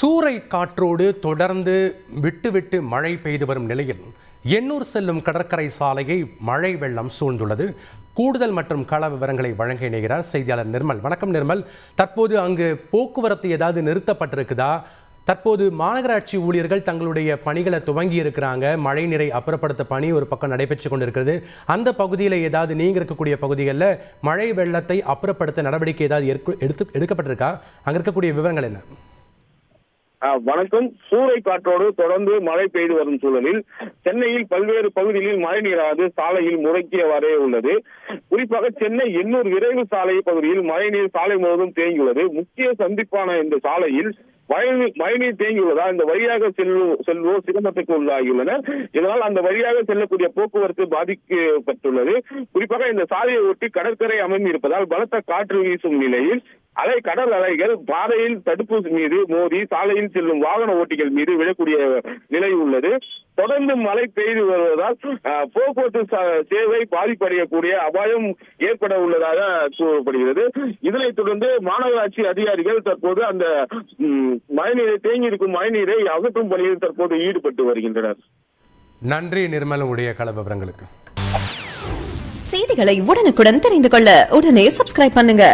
சூறை காற்றோடு தொடர்ந்து விட்டுவிட்டு மழை பெய்து வரும் நிலையில் எண்ணூர் செல்லும் கடற்கரை சாலையை மழை வெள்ளம் சூழ்ந்துள்ளது. கூடுதல் மற்றும் கள விவரங்களை வழங்க இணைகிறார் செய்தியாளர் நிர்மல். வணக்கம் நிர்மல். தற்போது அங்கு போக்குவரத்து ஏதாவது நிறுத்தப்பட்டிருக்குதா? தற்போது மாநகராட்சி ஊழியர்கள் தங்களுடைய பணிகளை துவங்கி இருக்கிறாங்க. மழை நீரை அப்புறப்படுத்த பணி ஒரு பக்கம் நடைபெற்று கொண்டிருக்கிறது. அந்த பகுதியில் ஏதாவது நீங்க இருக்கக்கூடிய பகுதிகளில் மழை வெள்ளத்தை அப்புறப்படுத்த நடவடிக்கை ஏதாவது எடுத்து எடுக்கப்பட்டிருக்கா? அங்கே இருக்கக்கூடிய விவரங்கள் என்ன? வணக்கம் சூறை காற்றோடு தொடர்ந்து மழை பெய்து வரும் சூழலில் சென்னையில் பல்வேறு பகுதிகளில் மழை நீரானது சாலையில் முடக்கியவாறே உள்ளது. குறிப்பாக சென்னை எண்ணூர் விரைவு சாலை பகுதியில் மழைநீர் சாலை முழுவதும் தேங்கியுள்ளது. முக்கிய சந்திப்பான இந்த சாலையில் மழைநீர் மழைநீர் தேங்கியுள்ளதால் இந்த வழியாக செல்லு செல்வோர் சிரமத்துக்கு உள்ளாகியுள்ளனர் இதனால் அந்த வழியாக செல்லக்கூடிய போக்குவரத்து பாதிக்கப்பட்டுள்ளது. குறிப்பாக இந்த சாலையை ஒட்டி கடற்கரை அமைந்திருப்பதால் பலத்த காற்று வீசும் நிலையில் அலை கடல் அலைகள் பாதையில் தடுப்பு மீது மோதி சாலையில் செல்லும் வாகன ஓட்டிகள் மீது விழக்கூடிய நிலை உள்ளது. தொடர்ந்து மழை பெய்து வருவதால் போக்குவரத்து சேவை பாதிப்படையக்கூடிய அபாயம் ஏற்பட உள்ளதாக கூறப்படுகிறது. இதனைத் தொடர்ந்து மாநகராட்சி அதிகாரிகள் தற்போது அந்த மழைநீரை தேங்கி இருக்கும் மழைநீரை அகற்றும் பணியில் தற்போது ஈடுபட்டு வருகின்றனர். நன்றி நிர்மல். உடைய கள விவரங்களுக்கு. செய்திகளை உடனுக்குடன் தெரிந்து கொள்ள உடனே சப்ஸ்கிரைப் பண்ணுங்க.